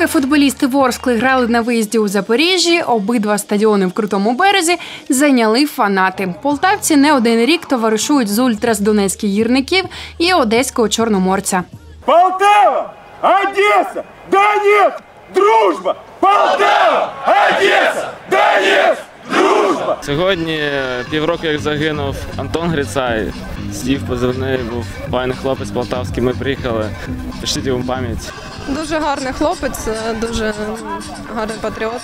Поки футболісти Ворскли грали на виїзді у Запоріжжі, обидва стадіони в Крутому березі зайняли фанати. Полтавці не один рік товаришують з ультрас донецьких гірників і одеського чорноморця. Полтава! Одесса! Донецк! Дружба! Полтава! Одесса! Донецк! Дружба! Сьогодні е, півроку, як загинув Антон Грицай, Стів позивний був файний хлопець полтавський. Ми приїхали. Пишіть йому пам'ять. Дуже гарний хлопець, дуже гарний патріот.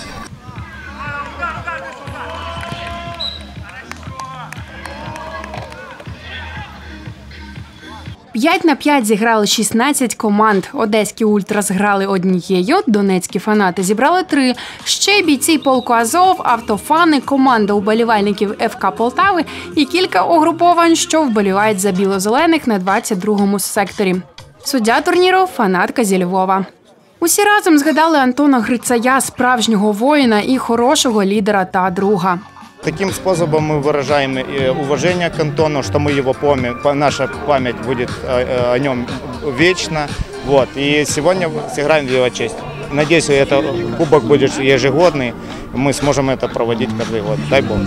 П'ять на 5 зіграли 16 команд. Одеські ультрас грали однією, донецькі фанати зібрали три. Ще бійці полку Азов, автофани, команда уболівальників ФК Полтави і кілька угруповань, що вболівають за біло-зелених на 22-му секторі. Суддя турніру фанатка зі Львова. Усі разом згадали Антона Грицая, справжнього воїна і хорошого лідера та друга. Таким способом мы выражаем э, уважение к Антону, что мы его помним, па- наша память будет э, э, о нем вечна. Вот. И сегодня сыграем в его честь. Надеюсь, это кубок будет ежегодный, мы сможем это проводить каждый год. Дай Бог.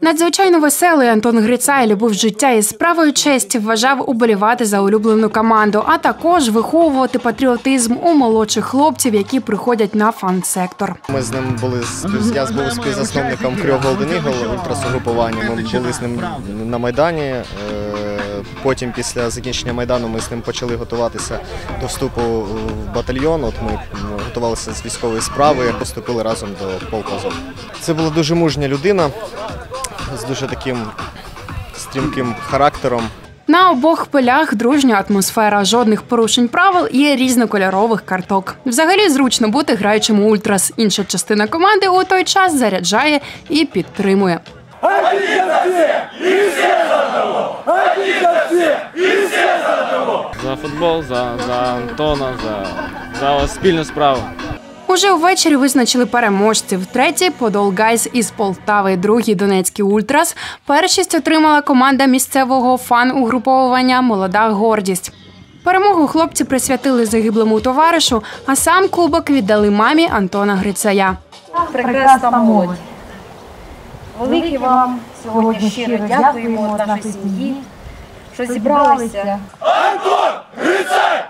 Надзвичайно веселий Антон Грицай любив життя і справою честі вважав уболівати за улюблену команду, а також виховувати патріотизм у молодших хлопців, які приходять на фан-сектор. Ми з ним були спів- я був співзасновником Крьо Голден Eagle ультрасугрупування. Ми були з ним на Майдані. Е, Потім, після закінчення Майдану, ми з ним почали готуватися до вступу в батальйон. От ми м, готувалися з військової справи, поступили разом до полку Азов. Це була дуже мужня людина з дуже таким стрімким характером. На обох полях дружня атмосфера, жодних порушень правил і різнокольорових карток. Взагалі зручно бути граючим у ультрас. Інша частина команди у той час заряджає і підтримує. За футбол, за, за Антона, за, за спільну справу. Уже ввечері визначили переможців. Третій Подол Гайс із Полтави, другий Донецький Ультрас. Першість отримала команда місцевого фан-угруповування Молода гордість. Перемогу хлопці присвятили загиблому товаришу, а сам кубок віддали мамі Антона Грицая. прекрасна молодь. Велике вам сьогодні щиро дякуємо нашої сім'ї, що зібралися Антон! Грицай!